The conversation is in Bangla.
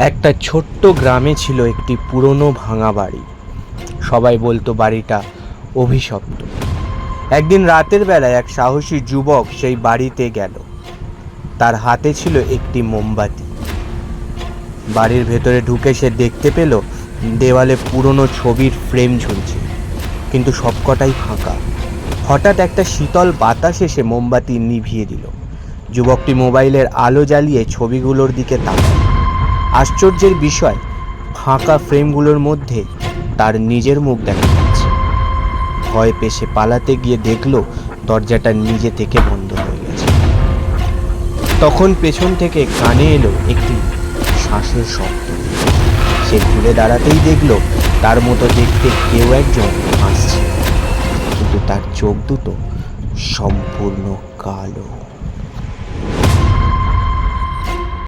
একটা ছোট্ট গ্রামে ছিল একটি পুরনো ভাঙা বাড়ি। সবাই বলতো বাড়িটা অভিশপ্ত। একদিন রাতের বেলায় এক সাহসী যুবক সেই বাড়িতে গেল। তার হাতে ছিল একটি মোমবাতি। বাড়ির ভেতরে ঢুকে সে দেখতে পেল, দেওয়ালে পুরনো ছবির ফ্রেম ঝুলছে। কিন্তু সবকটাই ফাঁকা। হঠাৎ একটা শীতল বাতাস এসে মোমবাতি নিভিয়ে দিল। যুবকটি মোবাইলের আলো জ্বালিয়ে ছবিগুলোর দিকে তাকায় আশ্চর্যের বিষয়, ফাঁকা ফ্রেমগুলোর মধ্যে তার নিজের মুখ দেখা যাচ্ছে। ভয় পেশে পালাতে গিয়ে দেখল, দরজাটা নিজে থেকে বন্ধ হয়ে গেছে। তখন পেছন থেকে কানে এলো একটি শ্বাসের শব্দ। সে ঘুরে দাঁড়াতেই দেখল, তার মতো দেখতে কেউ একজন আসছে। কিন্তু তার চোখ দুটো সম্পূর্ণ কালো।